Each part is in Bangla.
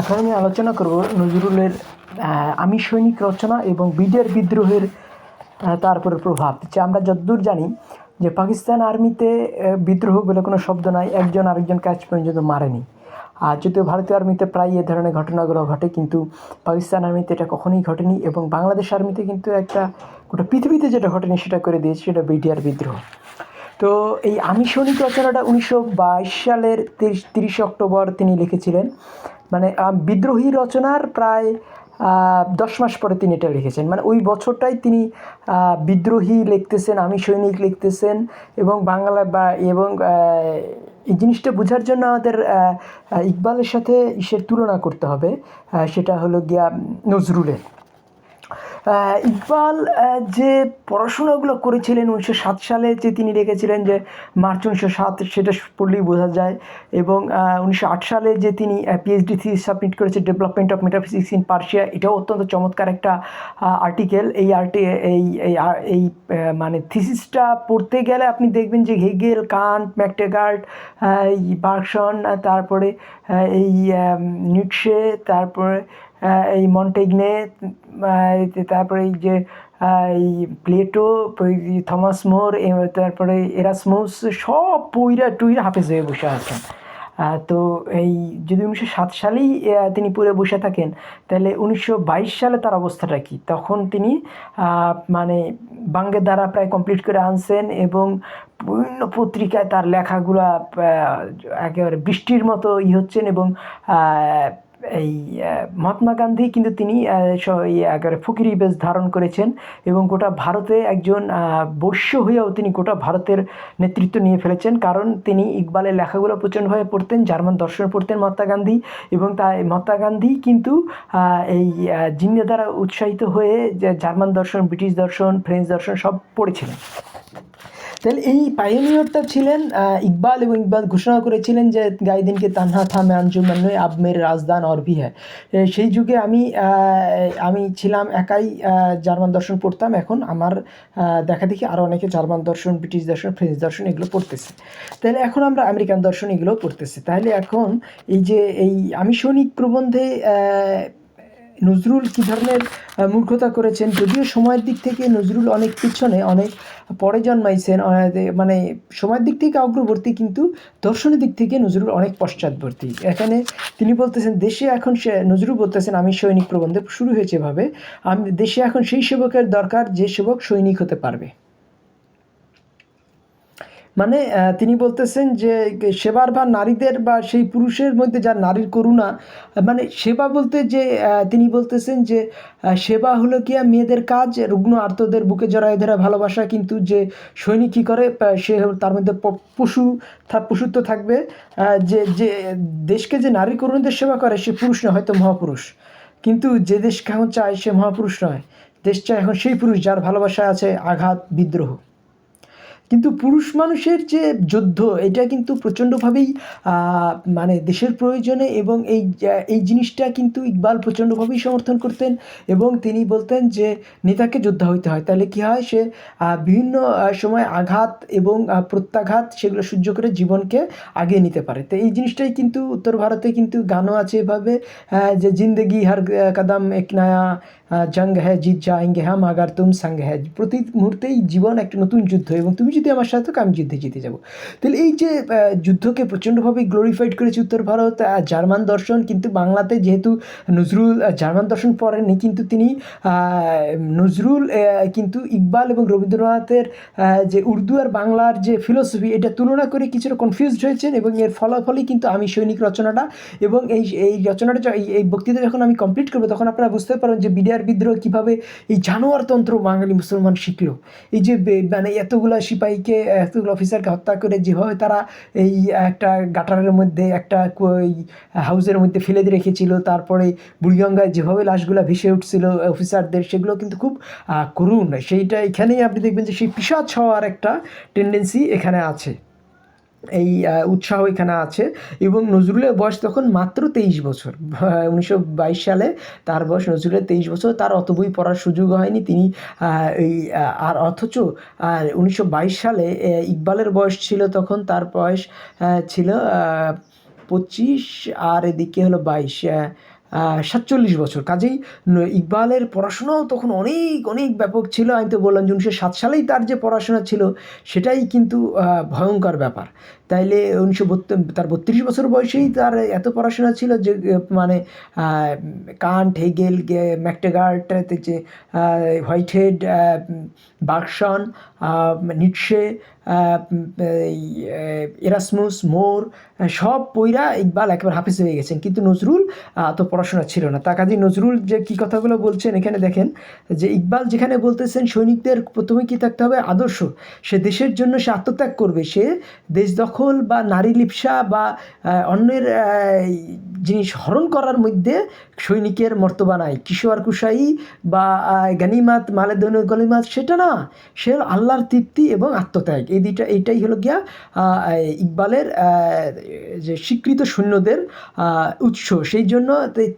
এখন আমি আলোচনা করব নজরুলের আমি সৈনিক রচনা এবং বিডিআর বিদ্রোহের আহ, তার উপরে প্রভাব। যে আমরা যতদূর জানি যে পাকিস্তান আর্মিতে বিদ্রোহ বলে কোনো শব্দ নাই একজন আরেকজন আজ পর্যন্ত মারেনি। আর যদিও ভারতীয় আর্মিতে প্রায় এ ধরনের ঘটনাগুলো ঘটে কিন্তু পাকিস্তান আর্মিতে এটা কখনোই ঘটেনি এবং বাংলাদেশ আর্মিতে কিন্তু একটা গোটা পৃথিবীতে যেটা ঘটেনি সেটা করে দিয়েছে সেটা বিডিআর বিদ্রোহ। তো এই আমি সৈনিক রচনাটা উনিশশো বাইশ সালের তিরিশ তিরিশে অক্টোবর তিনি লিখেছিলেন। মানে বিদ্রোহী রচনার প্রায় দশ মাস পরে তিনি এটা লিখেছেন। মানে ওই বছরটাই তিনি বিদ্রোহী লিখতেছেন, আমি সৈনিক লিখতেছেন এবং বাংলা বা, এবং এই জিনিসটা বোঝার জন্য আমাদের ইকবালের সাথে ইসের তুলনা করতে হবে। সেটা হলো গিয়া নজরুলের। ইকবাল যে পড়াশোনাগুলো করেছিলেন উনিশশো সাত সালে, যে তিনি লিখেছিলেন যে মার্চ উনিশশো সাত, সেটা পড়লেই বোঝা যায়। এবং উনিশশো আট সালে যে তিনি পিএইচডি থিস সাবমিট করেছে development of metaphysics in Persia এটাও অত্যন্ত চমৎকার একটা আর্টিকেল এই আর্টি এই এই মানে থিসিসটা পড়তে গেলে আপনি দেখবেন যে হেগেল কান্ট ম্যাকটেগার্ড বার্কসন তারপরে এই নিটসে তারপরে এই মন্টেগনে তারপরে এই যে এই প্লেটো থমাস মোর তারপরে এরাসমোস, সব পইরা টুইরা হাফেজ হয়ে বসে আছেন। তো এই যদি উনিশশো সাত সালেই তিনি পড়ে বসে থাকেন, তাহলে উনিশশো বাইশ সালে তার অবস্থাটা কি? তখন তিনি মানে বাঙ্গের দ্বারা প্রায় কমপ্লিট করে আনছেন এবং বিভিন্ন পত্রিকায় তার লেখাগুলা একেবারে বৃষ্টির মতো ই হচ্ছেন এবং এই মহাত্মা গান্ধী কিন্তু তিনি একেবারে ফকিরি বেশ ধারণ করেছেন এবং গোটা ভারতে একজন বৈশ্য হয়েও তিনি গোটা ভারতের নেতৃত্ব নিয়ে ফেলেছেন। কারণ তিনি ইকবালের লেখাগুলো প্রচণ্ডভাবে পড়তেন, জার্মান দর্শন পড়তেন মহাত্মা গান্ধী এবং তাই মহাত্মা গান্ধী কিন্তু এই জিন্নে দ্বারা উৎসাহিত হয়ে জার্মান দর্শন, ব্রিটিশ দর্শন, ফ্রেঞ্চ দর্শন সব পড়েছিলেন। তাহলে এই পাইনিয়রটা ছিলেন ইকবাল এবং ইকবাল ঘোষণা করেছিলেন যে গাইদিনকে তানহা থামে আঞ্জুমান আবমের রাজদান অরভি হ্যাঁ সেই যুগে আমি আমি ছিলাম একাই জার্মান দর্শন পড়তাম। এখন আমার দেখা দেখি আরও অনেকে জার্মান দর্শন, ব্রিটিশ দর্শন, ফ্রেঞ্চ দর্শন এগুলো পড়তেছে। তাহলে এখন আমরা আমেরিকান দর্শন এগুলো পড়তেছি। তাহলে এখন এই যে এই আমি সৈনিক প্রবন্ধে নজরুল কী ধরনের মূর্খতা করেছেন? যদিও সময়ের দিক থেকে নজরুল অনেক পিছনে, অনেক পরে জন্মাইছেন মানে সময়ের দিক থেকে অগ্রবর্তী, কিন্তু দর্শনের দিক থেকে নজরুল অনেক পশ্চাৎবর্তী। এখানে তিনি বলতেছেন, দেশে এখন সে নজরুল বলতেছেন, আমি সৈনিক প্রবন্ধে শুরু হয়েছে ভাবে আমি দেশে এখন সেই সেবকের দরকার যে সেবক সৈনিক হতে পারবে। মানে তিনি বলতেছেন যে সেবার বা নারীদের বা সেই পুরুষের মধ্যে যার নারীর করুণা মানে সেবা বলতে যে তিনি বলতেছেন যে সেবা হলো কি মেয়েদের কাজ, রুগ্ন আর্তদের বুকে জড়ায় ধরা ভালোবাসা, কিন্তু যে সৈনিক কী করে সে তার মধ্যে পশু পশুত্ব থাকবে যে যে দেশকে যে নারী করুণদের সেবা করে, সে পুরুষ নয়, হয়তো মহাপুরুষ। কিন্তু যে দেশ কেমন চায়, সে মহাপুরুষ নয়। দেশ চায় এখন সেই পুরুষ যার ভালোবাসা আছে আঘাত, বিদ্রোহ। কিন্তু পুরুষ মানুষের যে যুদ্ধ, এটা কিন্তু প্রচণ্ডভাবেই মানে দেশের প্রয়োজনে এবং এই এই জিনিসটা কিন্তু ইকবাল প্রচণ্ডভাবেই সমর্থন করতেন এবং তিনি বলতেন যে, নেতাকে যোদ্ধা হইতে হয়। তাহলে কী হয়? সে বিভিন্ন সময় আঘাত এবং প্রত্যাঘাত সেগুলো সহ্য করে জীবনকে আগিয়ে নিতে পারে। তো এই জিনিসটাই কিন্তু উত্তর ভারতে কিন্তু গানও আছে এভাবে যে জিন্দগি হার কাদাম এক নয়া জঙ্গ হ্যাঁ জিত যায়ঙ্গে হাম আগার তুম সঙ্গ হ্যাঁ প্রতি মুহূর্তেই জীবন একটা নতুন যুদ্ধ এবং তুমি যদি আমার সাথে থাকো, আমি যুদ্ধে জিতে যাব। তাহলে এই যে যুদ্ধকে প্রচণ্ডভাবে গ্লোরিফাইড করেছে উত্তর ভারত জার্মান দর্শন, কিন্তু বাংলাতে যেহেতু নজরুল জার্মান দর্শন পড়েনি কিন্তু তিনি নজরুল কিন্তু ইকবাল এবং রবীন্দ্রনাথের যে উর্দু আর বাংলার যে ফিলোসফি এটা তুলনা করে কিছুটা কনফিউজ হয়েছেন, এবং এর ফলাফলই কিন্তু আমি সৈনিক রচনাটা, এবং এই এই রচনাটা এই বক্তৃতা যখন আমি কমপ্লিট করব, তখন আপনারা বুঝতে পারেন যে বিডিআর বিদ্রোহ কীভাবে এই জানোয়ারতন্ত্র বাঙালি মুসলমান শিখলো? এই যে মানে এতগুলা সিপাহীকে, এতগুলো অফিসারকে হত্যা করে যেভাবে তারা এই একটা গাটারের মধ্যে, একটা হাউসের মধ্যে ফেলে রেখেছিল, তারপরে বুড়িগঙ্গায় যেভাবে লাশগুলা ভেসে উঠছিল অফিসারদের, সেগুলো কিন্তু খুব করুণ। সেইটা এখানেই আপনি দেখবেন যে সেই পিসাচ হওয়ার একটা টেন্ডেন্সি এখানে আছে। এই উৎসাহ এখানে আছে। এবং নজরুলের বয়স তখন মাত্র তেইশ বছর। উনিশশো বাইশ সালে তার বয়স নজরুলের তেইশ বছর। তার অত বই পড়ার সুযোগ হয়নি। তিনি এই আর অথচ, আর উনিশশো বাইশ সালে ইকবালের বয়স ছিল তখন তার বয়স ছিল পঁচিশ, আর এদিকে হলো বাইশ। সাতচল্লিশ বছর। কাজেই ইকবালের পড়াশোনাও তখন অনেক অনেক ব্যাপক ছিল। আমি তো বললাম যে উনিশশো সাত সালেই তার যে পড়াশোনা ছিল, সেটাই কিন্তু ভয়ঙ্কর ব্যাপার। তাইলে উনিশশো তার বত্রিশ বছর বয়সেই তার এত পড়াশোনা ছিল যে মানে কান্ট হেগেল ম্যাকটেগার্ট যে হোয়াইট হেড বার্কসন নিটসে এরাসমুস মোর সব পইরা ইকবাল একেবারে হাফিজ হয়ে গেছেন। কিন্তু নজরুল আহ, তো পড়াশোনা ছিল না। তা কাজী নজরুল যে কী কথাগুলো বলছেন এখানে দেখেন যে ইকবাল যেখানে বলতেছেন সৈনিকদের প্রথমে কী থাকতে হবে? আদর্শ। সে দেশের জন্য সে আত্মত্যাগ করবে। সে দেশ দখল বা নারী লিপসা বা অন্যের জিনিস হরণ করার মধ্যে সৈনিকের মর্তবা নাই। কিশোর কুশাই বা গানিমাত মালেদন গলিমাত সেটা না। সে হলো আল্লাহর তৃপ্তি এবং আত্মত্যাগ। এই দুইটা, এইটাই হলো গিয়া ইকবালের যে স্বীকৃত সৈন্যদের উৎস। সেই জন্য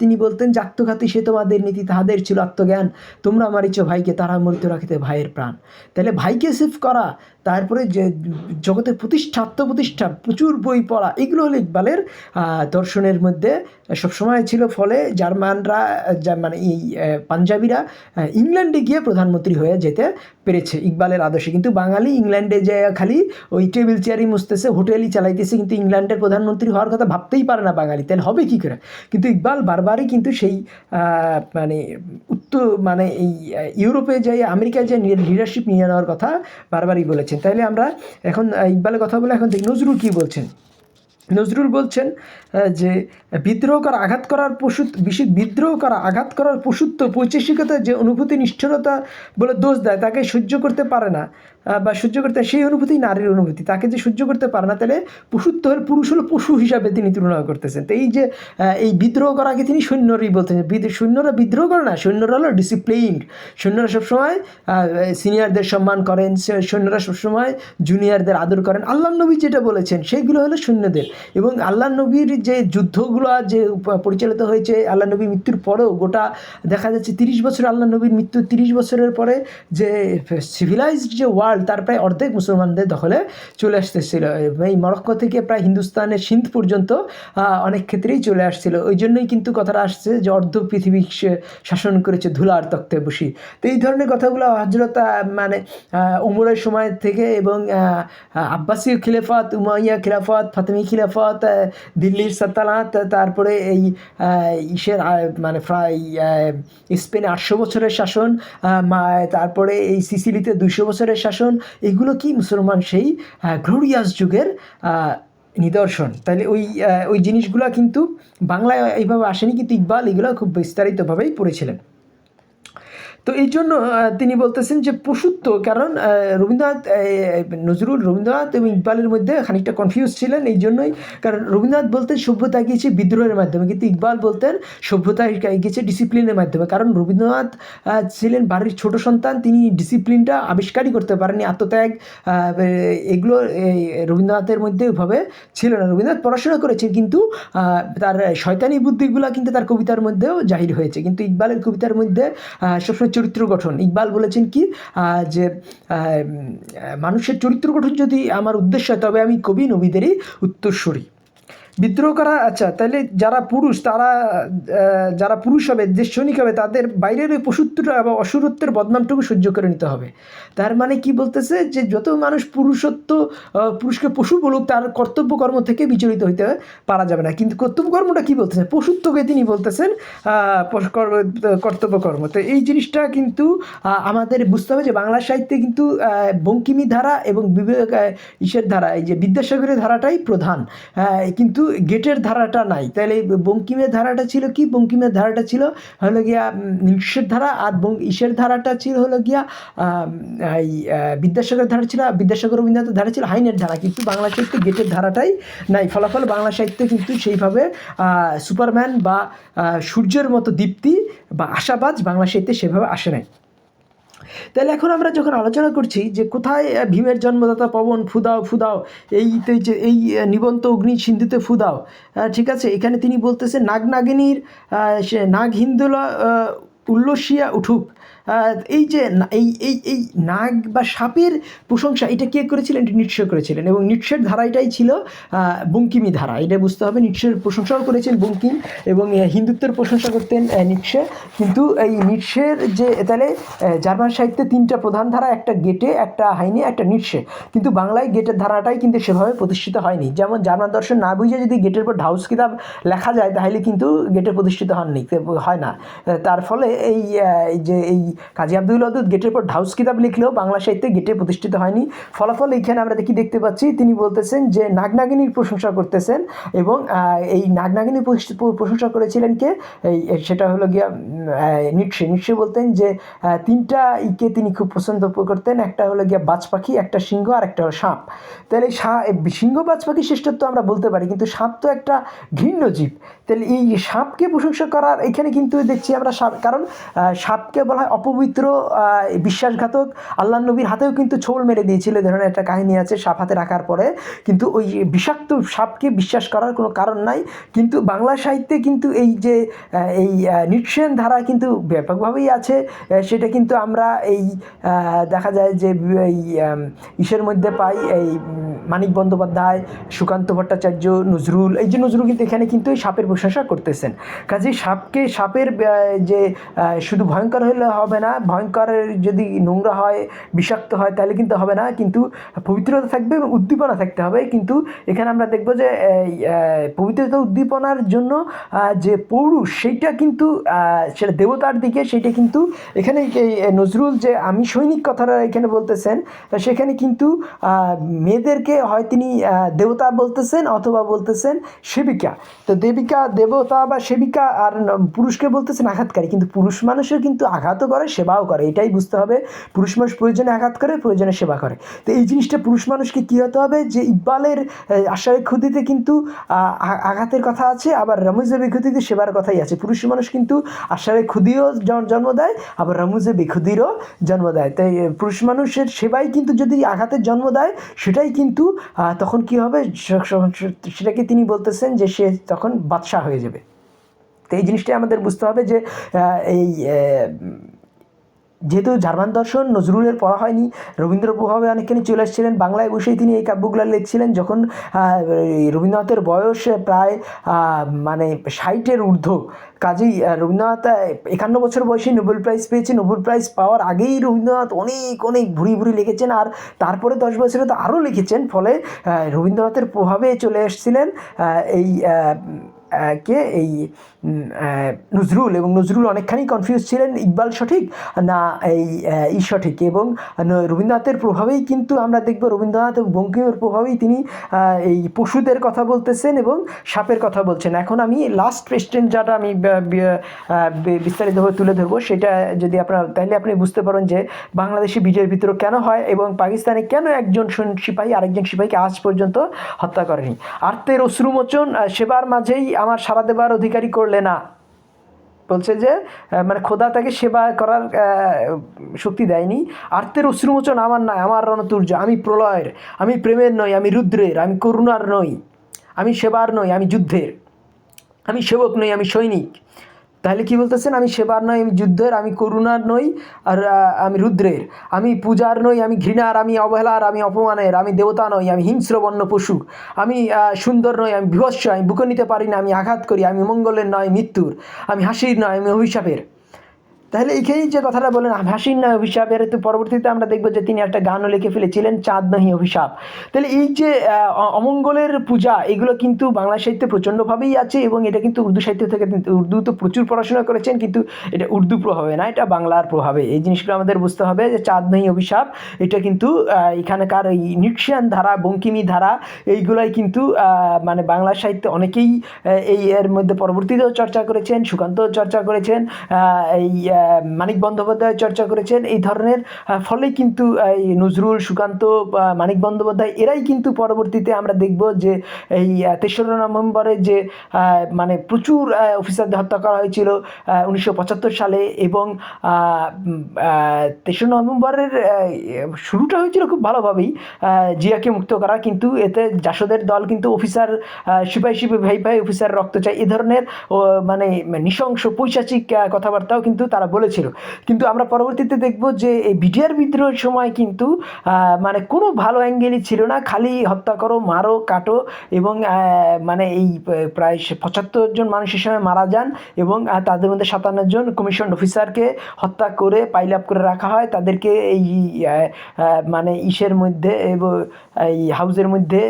তিনি বলতেন যে আত্মঘাতী সে তোমাদের নীতি, তাহাদের ছিল আত্মজ্ঞান। তোমরা মারিচ ভাইকে তারা মরিত রাখিতে ভাইয়ের প্রাণ। তাহলে ভাইকে সেভ করা তারপরে যে জগতে প্রতিষ্ঠা আত্মপ্রতিষ্ঠা প্রচুর বই পড়া, এগুলো হলো ইকবালের দর্শনের মধ্যে সবসময় ছিল ফলে জার্মানরা মানে এই পাঞ্জাবিরা ইংল্যান্ডে গিয়ে প্রধানমন্ত্রী হয়ে যেতে পেরেছে ইকবালের আদর্শে। কিন্তু বাঙালি ইংল্যান্ডে যে খালি ওই টেবিল চেয়ারই মুছতেছে, হোটেলই চালাইতেছে, কিন্তু ইংল্যান্ডের প্রধানমন্ত্রী হওয়ার কথা ভাবতেই পারে না বাঙালি। তাহলে হবে কী করে? কিন্তু ইকবাল বারবারই কিন্তু সেই মানে উত্তর মানে এই ইউরোপে যে, আমেরিকায় যে লিডারশিপ নিয়ে নেওয়ার কথা বারবারই বলেছেন। তাইলে আমরা এখন ইকবালের কথা বলে এখন দেখি। নজরুল কী বলছেন? নজরুল বলছেন যে বিদ্রোহ করা আঘাত করার পশু বিশেষ বিদ্রোহ করা আঘাত করার পশুত্ব পৈচেসিকতা যে অনুভূতি নিষ্ঠুরতা বলে দোষ দেয়, তাকে সহ্য করতে পারে না বা সহ্য করতে, সেই অনুভূতি নারীর অনুভূতি, তাকে যে সহ্য করতে পারে না, তাহলে পশুত্ব হলে পুরুষ হলো পশু হিসাবে তিনি তুলনা করতেছেন। তো এই যে এই বিদ্রোহ করাকে তিনি সৈন্যরই বলতেন সৈন্যরা বিদ্রোহ করে না, সৈন্যরা হলো ডিসিপ্লিন সৈন্যরা সবসময় সিনিয়রদের সম্মান করেন সৈন্যরা সবসময় জুনিয়রদের আদর করেন। আল্লাহ নবী যেটা বলেছেন, সেইগুলো হলো সৈন্যদের। এবং আল্লাহ নবীর যে যুদ্ধগুলো যে পরিচালিত হয়েছে, আল্লাহ নবী মৃত্যুর পরেও গোটা দেখা যাচ্ছে তিরিশ বছর আল্লাহ নবীর মৃত্যু, তিরিশ বছরের পরে যে সিভিলাইজড যে ওয়ার্ল্ড তার প্রায় অর্ধেক মুসলমানদের দখলে চলে আসতেছিল। এই মরক্কো থেকে প্রায় হিন্দুস্তানের সিন্ধ পর্যন্ত অনেক ক্ষেত্রেই চলে আসছিল। ওই জন্যই কিন্তু কথাটা আসছে যে অর্ধ পৃথিবী শাসন করেছে ধুলার তক্তে বসি। তো এই ধরনের কথাগুলো হজরত মানে উমরের সময় থেকে এবং আব্বাসীয় আব্বাসী খিলাফত, উমাইয়া খিলাফত, ফাতেমি খিলাফত আহ, দিল্লির সালতানাত তারপরে এই ইসের মানে প্রায় স্পেনে আটশো বছরের শাসন তারপরে এই সিসিলিতে দুইশো বছরের শাসন এগুলো কি মুসলমান সেই গ্লোরিয়াস যুগের নিদর্শন? তাহলে ওই ওই জিনিসগুলো কিন্তু বাংলায় এইভাবে আসেনি কিন্তু ইকবাল এগুলো খুব বিস্তারিতভাবেই পড়েছিলেন। তো এই জন্য তিনি বলতেছেন যে পশুত্ব, কারণ রবীন্দ্রনাথ নজরুল, রবীন্দ্রনাথ এবং ইকবালের মধ্যে খানিকটা কনফিউজ ছিলেন এই জন্যই। কারণ রবীন্দ্রনাথ বলতেন সভ্যতা গিয়েছে বিদ্রোহের মাধ্যমে, কিন্তু ইকবাল বলতেন সভ্যতা গিয়েছে ডিসিপ্লিনের মাধ্যমে। কারণ রবীন্দ্রনাথ ছিলেন বাড়ির ছোট সন্তান, তিনি ডিসিপ্লিনটা আবিষ্কারই করতে পারেননি, আত্মত্যাগ এগুলো রবীন্দ্রনাথের মধ্যে ওইভাবে ছিল না। রবীন্দ্রনাথ পড়াশোনা করেছেন, কিন্তু তার শয়তানি বুদ্ধিগুলো কিন্তু তার কবিতার মধ্যেও জাহির হয়েছে। কিন্তু ইকবালের কবিতার মধ্যে সবসময় চরিত্র গঠন। ইকবাল বলেছেন কি যে মানুষের চরিত্র গঠন যদি আমার উদ্দেশ্য হয়, তবে আমি কবি নবীদেরই উত্তরস্বরী বিদ্রোহ করা আচ্ছা তাহলে যারা পুরুষ, তারা যারা পুরুষ হবে, যে সৈনিক হবে, তাদের বাইরের ওই পশুত্বটা বা অসুরত্বের বদনামটুকু সহ্য করে নিতে হবে। তার মানে কি বলতেছে? যে যত মানুষ পুরুষত্ব পুরুষকে পশু বলুক, তার কর্তব্য কর্ম থেকে বিচলিত হইতে পারা যাবে না। কিন্তু কর্তব্য কর্মটা কি বলতেছে? পশুত্বকে তিনি বলতেছেন কর্তব্য কর্ম তো এই জিনিসটা কিন্তু আমাদের বুঝতে হবে যে বাংলা সাহিত্যে কিন্তু বঙ্কিমী ধারা এবং বিবেক ইসের ধারা, এই যে বিদ্যাসাগরের ধারাটাই প্রধান। কিন্তু গেটের ধারাটা নাই। তাহলে বঙ্কিমের ধারাটা ছিল কি? বঙ্কিমের ধারাটা ছিল হলো গিয়া নিঃস্বের ধারা আর ইসের ধারাটা ছিল হলো গিয়া এই বিদ্যাসাগরের ধারা ছিল। বিদ্যাসাগর রবীন্দ্রনাথের ধারা ছিল হাইনের ধারা। কিন্তু বাংলা সাহিত্যে গেটের ধারাটাই নাই। ফলাফল বাংলা সাহিত্যে কিন্তু সেইভাবে সুপারম্যান বা সূর্যের মতো দীপ্তি বা আশাবাজ বাংলা সাহিত্যে সেভাবে আসে নাই। তাহলে এখন আমরা যখন আলোচনা করছি যে কোথায় ভীমের জন্মদাতা পবন, ফুদাও ফুদাও এইতে যে, এই নিবন্ত অগ্নি সিন্ধুতে ফুদাও ঠিক আছে? এখানে তিনি বলতেছে, নাগ নাগিনীর নাগ হিন্দুলা উল্লসিয়া উঠুক। এই যে এই এই এই নাগ বা সাপের প্রশংসা, এটা কে করেছিলেন? এটা নিশ্চয় করেছিলেন। এবং নিশ্চয়ের ধারা এটাই ছিল বঙ্কিমী ধারা। এটা বুঝতে হবে, নিশ্চয়ের প্রশংসাও করেছেন বঙ্কিম এবং হিন্দুত্বের প্রশংসা করতেন নিশ্চে কিন্তু এই নিশ্চের যে, তাহলে জার্মান সাহিত্যে তিনটা প্রধান ধারা, একটা গেটে, একটা হাইনে, একটা নিশ্চে কিন্তু বাংলায় গেটের ধারাটাই কিন্তু সেভাবে প্রতিষ্ঠিত হয়নি। যেমন জার্মান দর্শন না বুঝে যদি গেটের পর ঢাউস কিতাব লেখা যায়, তাহলে কিন্তু গেটে প্রতিষ্ঠিত হননি হয় না। তার ফলে এই যে, এই কাজী আব্দুল ওয়াদুদ গেটের পর ঢাউস কিতাব লিখলেও বাংলা সাহিত্যে গেটে প্রতিষ্ঠিত হয়নি। ফলাফল এইখানে আমরা দেখি, দেখতে পাচ্ছি, তিনি বলতেছেন যে নাগনাগিনীর প্রশংসা করতেছেন এবং এই নাগনাগিনীর প্রশংসা করেছিলেন কে? সেটা হলো গিয়া নিশ্চয় নিশ্চয় বলতেন যে তিনটা ইকে তিনি খুব পছন্দ করতেন, একটা হলো গিয়া বাজ পাখি একটা সিংহ আর একটা হলো সাপ। তাহলে সিংহ বাজ পাখি শ্রেষ্ঠত্ব আমরা বলতে পারি, কিন্তু সাপ তো একটা ঘৃণ্য জীব। তাহলে এই সাপকে প্রশংসা করার, এখানে কিন্তু দেখছি আমরা সাপ, কারণ সাপকে বলা হয় অপবিত্র বিশ্বাসঘাতক, আল্লাহ নবীর হাতেও কিন্তু ছোল মেরে দিয়েছিল ধরনের একটা কাহিনী আছে সাপ হাতে রাখার পরে। কিন্তু ওই বিষাক্ত সাপকে বিশ্বাস করার কোনো কারণ নাই। কিন্তু বাংলা সাহিত্যে কিন্তু এই যে এই নিউট্রিশন ধারা কিন্তু ব্যাপকভাবেই আছে। সেটা কিন্তু আমরা এই দেখা যায় যে, এই ইসের মধ্যে পাই এই মানিক বন্দ্যোপাধ্যায়, সুকান্ত ভট্টাচার্য, নজরুল, এই যে নজরুল কিন্তু এখানে কিন্তু এই সাপের প্রশংসা করতেছেন। কাজেই সাপকে, সাপের যে শুধু ভয়ঙ্কর হলে হবে না ভয়ঙ্করের যদি নোংরা হয়, বিষাক্ত হয়, তাহলে কিন্তু হবে না, কিন্তু পবিত্রতা থাকবে এবং উদ্দীপনা থাকতে হবে। কিন্তু এখানে আমরা দেখব যে পবিত্রতা উদ্দীপনার জন্য যে পৌরুষ, সেইটা কিন্তু সেটা দেবতার দিকে, সেইটা কিন্তু এখানে নজরুল যে আমি সৈনিক কথাটা এখানে বলতেছেন সেখানে কিন্তু মেয়েদেরকে হয় তিনি দেবতা বলতেছেন অথবা বলতেছেন সেবিকা। তো দেবিকা, দেবতা বা সেবিকা আর পুরুষকে বলতেছেন আঘাতকারী, কিন্তু পুরুষ মানুষের কিন্তু আঘাতও করে সেবাও করে। এটাই বুঝতে হবে। পুরুষ মানুষ প্রয়োজনে আঘাত করে, প্রয়োজনে সেবা করে। তো এই জিনিসটা পুরুষ মানুষকে কী হতে হবে? যে ইকবালের আশায় খুদিতে কিন্তু আঘাতের কথা আছে, আবার রমুজে বেখুদিতে সেবার কথাই আছে। পুরুষ মানুষ কিন্তু আশারে জ- জন্ম দেয়, আবার রমুজে বেখুদিরও জন্ম দেয়। তাই পুরুষ মানুষের সেবাই কিন্তু যদি আঘাতের জন্ম দেয়, সেটাই কিন্তু তখন কি হবে? সেটাকে তিনি বলতেছেন যে সে তখন বাদশাহ হয়ে যাবে। তো এই জিনিসটাই আমাদের বুঝতে হবে যে এই যেহেতু জার্মান দর্শন নজরুলের পড়া হয়নি রবীন্দ্র প্রভাবে অনেকখানি চলে এসেছিলেন, বাংলায় বসেই তিনি এই কাব্যগুলো লিখছিলেন, যখন রবীন্দ্রনাথের বয়স প্রায় মানে ষাটের ঊর্ধ্ব, কাজেই রবীন্দ্রনাথ একান্ন বছর বয়সে নোবেল প্রাইজ পেয়েছে, নোবেল প্রাইজ পাওয়ার আগেই রবীন্দ্রনাথ অনেক অনেক ভুরি ভুরি লিখেছেন, আর তারপরে দশ বছরে তো আরও লিখেছেন, ফলে রবীন্দ্রনাথের প্রভাবে চলে এসেছিলেন এই কে এই নজরুল এবং নজরুল অনেকখানি কনফিউজ ছিলেন, ইকবাল সঠিক না এই ই সঠিক এবং রবীন্দ্রনাথের প্রভাবেই কিন্তু আমরা দেখব রবীন্দ্রনাথ এবং বঙ্কিমের প্রভাবেই তিনি এই পশুদের কথা বলতেছেন এবং সাপের কথা বলছেন। এখন আমি লাস্ট কোয়েশ্চেন যাটা আমি বিস্তারিতভাবে তুলে ধরবো, সেটা যদি আপনার তাহলে আপনি বুঝতে পারেন যে বাংলাদেশে বিজয়ের ভিতর কেন হয় এবং পাকিস্তানে কেন একজন সিপাহী আরেকজন সিপাহীকে আজ পর্যন্ত হত্যা করেনি। আর্তের অশ্রুমোচন সেবার মাঝেই আমার সারা দেবার অধিকারী করলে না। বলছে যে মানে খোদা তাকে সেবা করার শক্তি দেয়নি। আর্তের অশ্রুমোচন আমার নয় আমার রণতুর্য, আমি প্রলয়ের, আমি প্রেমের নই, আমি রুদ্রের, আমি করুণার নই, আমি সেবার নই, আমি যুদ্ধের, আমি সেবক নই, আমি সৈনিক। তাহলে কি বলতেছেন? আমি সেবার নই, আমি যুদ্ধের, আমি করুণার নই, আর আমি রুদ্রের। আমি পূজার নই, আমি ঘৃণার, আমি অবহেলার, আমি অপমানের, আমি দেবতা নই, আমি হিংস্র বন্য পশু। আমি সুন্দর নই, আমি বিভৎস, আমি বুকে নিতে পারি না, আমি আঘাত করি, আমি মঙ্গলের নয়, মৃত্যুর। আমি হাসির নয় আমি অভিশাপের। তাহলে এইখানেই যে কথাটা বলেন, হাসির নয় অভিশাপের তো পরবর্তীতে আমরা দেখব যে তিনি একটা গানও লিখে ফেলেছিলেন, চাঁদ নহি অভিশাপ। তাহলে এই যে অমঙ্গলের পূজা, এগুলো কিন্তু বাংলা সাহিত্যে প্রচণ্ডভাবেই আছে এবং এটা কিন্তু উর্দু সাহিত্য থেকে উর্দু তো প্রচুর পড়াশোনা করেছেন, কিন্তু এটা উর্দু প্রভাবে না, এটা বাংলার প্রভাবে। এই জিনিসগুলো আমাদের বুঝতে হবে যে চাঁদ নহি অভিশাপ, এটা কিন্তু এখানকার এই নিক্সিয়ান ধারা, বঙ্কিমী ধারা, এইগুলাই কিন্তু মানে বাংলা সাহিত্যে অনেকেই এই এর মধ্যে পরবর্তীতেও চর্চা করেছেন, সুকান্তও চর্চা করেছেন এই মানিক বন্দ্যোপাধ্যায় চর্চা করেছেন। এই ধরনের ফলে কিন্তু এই নজরুল, সুকান্ত মানিক বন্দ্যোপাধ্যায় এরাই কিন্তু পরবর্তীতে আমরা দেখব যে এই তেসরা নভেম্বরে যে মানে প্রচুর অফিসারদের হত্যা করা হয়েছিল উনিশশো পঁচাত্তর সালে এবং তেসরা নভেম্বরের শুরুটা হয়েছিল খুব ভালোভাবেই জিয়াকে মুক্ত করা। কিন্তু এতে জাসদের দল কিন্তু অফিসার সিপাহি সিপাহি, ভাই ভাই অফিসার রক্ত চাই এ ধরনের মানে নৃশংস, পৈশাচিক কথাবার্তাও কিন্তু তারা বলেছিল। কিন্তু আমরা পরবর্তীতে দেখব যে এই বিডিআর বিদ্রোহের সময় কিন্তু মানে কোনো ভালো অ্যাঙ্গেলই ছিল না। খালি হত্যা করো, মারো, কাটো এবং মানে এই প্রায় পঁচাত্তর জন মানুষের সময় মারা যান এবং তাদের মধ্যে সাতান্ন জন কমিশন অফিসারকে হত্যা করে পাইল আপ করে রাখা হয়। তাদেরকে এই মানে ইসের মধ্যে এবং, এই হাউসের মধ্যে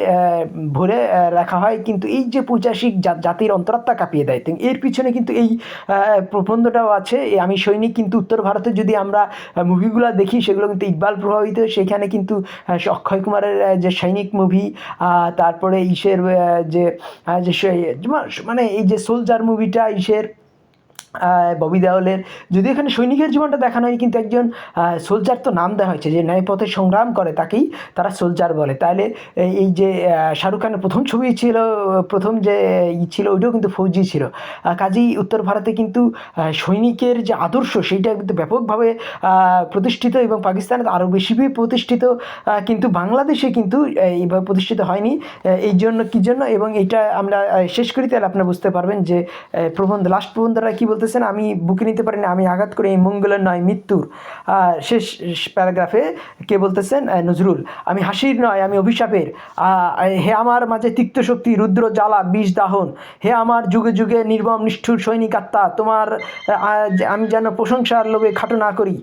ভরে রাখা হয়। কিন্তু এই যে পঁচাশি জাতির অন্তরাত্মা কাঁপিয়ে দেয়। এর পিছনে কিন্তু এই প্রবন্ধটাও আছে। আমি সৈনিক কিন্তু উত্তর ভারতে যদি আমরা মুভিগুলো দেখি, সেগুলো কিন্তু ইকবাল প্রভাবিত। সেখানে কিন্তু অক্ষয় কুমারের যে সৈনিক মুভি তারপরে ইসের যে যে মানে এই যে সোলজার মুভিটা ইসের ববি দেওয়ালের যদি এখানে সৈনিকের জীবনটা দেখানো হয় কিন্তু একজন সোলজার তো নাম দেওয়া হয়েছে, যে ন্যায়পথে সংগ্রাম করে, তাকেই তারা সোলজার বলে। তাহলে এই- যে শাহরুখ খানের প্রথম ছবি ছিল, প্রথম যে, ই ছিল, ওইটাও কিন্তু ফৌজি ছিল। কাজেই উত্তর ভারতে কিন্তু সৈনিকের যে আদর্শ, সেইটা কিন্তু ব্যাপকভাবে প্রতিষ্ঠিত এবং পাকিস্তানে আরও বেশি প্রতিষ্ঠিত কিন্তু বাংলাদেশে কিন্তু এইভাবে প্রতিষ্ঠিত হয়নি। এই জন্য, কী জন্য? এবং এটা আমরা শেষ করি, তাহলে আপনারা বুঝতে পারবেন যে প্রবন্ধ লাস্ট প্রবন্ধটা কী বলতেছেন, আমি বুকে নিতে পারিনি, আমি আঘাত করে, এই মঙ্গলের নয়, মৃত্যুর। শেষ প্যারাগ্রাফে কে বলতেছেন? নজরুল। আমি হাসির নয়, আমি অভিশাপের। হে আমার মাঝে তিক্ত শক্তি, রুদ্র জ্বালা, বিষ দাহন। হে আমার যুগে যুগে নির্মম, নিষ্ঠুর সৈনিক আত্মা, তোমার আমি যেন প্রশংসার লোভে খাটো না করি।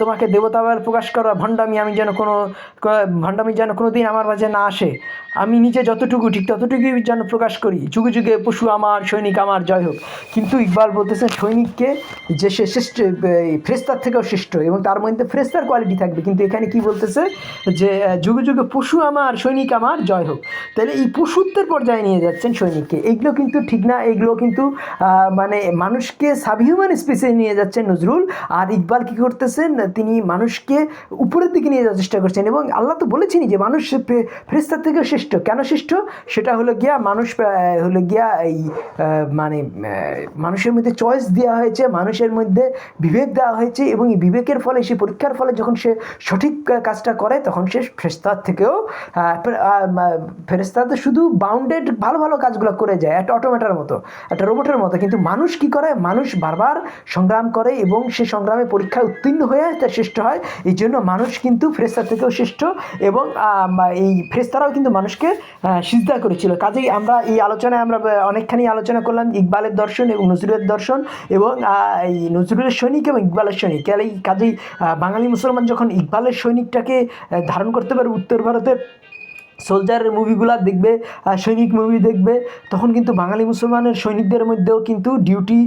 তোমাকে দেবতা বলে প্রকাশ করা, ভণ্ডামি আমি যেন কোনো, ভণ্ডামি যেন কোনো দিন আমার মাঝে না আসে। আমি নিজে যতটুকু ঠিক ততটুকুই যেন প্রকাশ করি। যুগে যুগে পশু আমার, সৈনিক আমার, জয় হোক। কিন্তু ইকবাল বলতেছেন সৈনিককে যে সে শ্রেষ্ঠ, এই ফ্রেস্তার থেকেও শ্রেষ্ঠ এবং তার মধ্যে ফ্রেস্তার কোয়ালিটি থাকবে। কিন্তু এখানে কি বলতেছে যে যুগে যুগে পশু আমার, সৈনিক আমার, জয় হোক। তাহলে এই পশুত্বের পর্যায়ে নিয়ে যাচ্ছেন সৈনিককে। এগুলো কিন্তু ঠিক না, এগুলো কিন্তু মানে মানুষকে সাবহিউম্যান স্পেসে নিয়ে যাচ্ছেন নজরুল। আর ইকবাল কি করতেছেন তিনি মানুষকে উপরের দিকে নিয়ে যাওয়ার চেষ্টা করছেন এবং আল্লাহ তো বলেছেনই যে মানুষ ফে- ফেরেশতার থেকেও শ্রেষ্ঠ। কেন শ্রেষ্ঠ? সেটা হলো গিয়া মানুষ হলো গিয়া এই মানে মানুষের মধ্যে চয়েস দেওয়া হয়েছে, মানুষের মধ্যে বিবেক দেওয়া হয়েছে এবং এই বিবেকের ফলে সে পরীক্ষার ফলে যখন সে সঠিক কাজটা করে, তখন সে ফেরেস্তার থেকেও ফেরেস্তা তো শুধু বাউন্ডেড ভালো ভালো কাজগুলো করে যায়, একটা অটোমেটার মতো, একটা রোবটের মতো। কিন্তু মানুষ কি করে? মানুষ বারবার সংগ্রাম করে এবং সে সংগ্রামে পরীক্ষায় উত্তীর্ণ হয়ে তা শ্রেষ্ঠ হয়। এই জন্য মানুষ কিন্তু ফ্রেস্তার থেকেও শ্রেষ্ঠ এবং এই ফ্রেস্তারাও কিন্তু মানুষকে সিজদা করেছিল। কাজেই আমরা এই আলোচনায় আমরা অনেকখানি আলোচনা করলাম ইকবালের দর্শন এবং নজরুলের দর্শন এবং এই নজরুলের সৈনিক এবং ইকবালের সৈনিক। কাজেই বাঙালি মুসলমান যখন ইকবালের সৈনিকটাকে ধারণ করতে পারে উত্তর ভারতের সোলজারের মুভিগুলো দেখবে সৈনিক মুভি দেখবে, তখন কিন্তু বাঙালি মুসলমানের সৈনিকদের মধ্যেও কিন্তু ডিউটি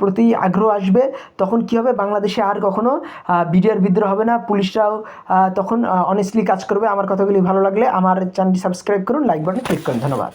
প্রতি আগ্রহ আসবে। তখন কি হবে? বাংলাদেশে আর কখনও বিডিআর বিদ্রোহ হবে না। পুলিশরাও তখন অনেস্টলি কাজ করবে। আমার কথাগুলি ভালো লাগলে আমার চ্যানেলটি সাবস্ক্রাইব করুন লাইক বাটনে ক্লিক করুন। ধন্যবাদ।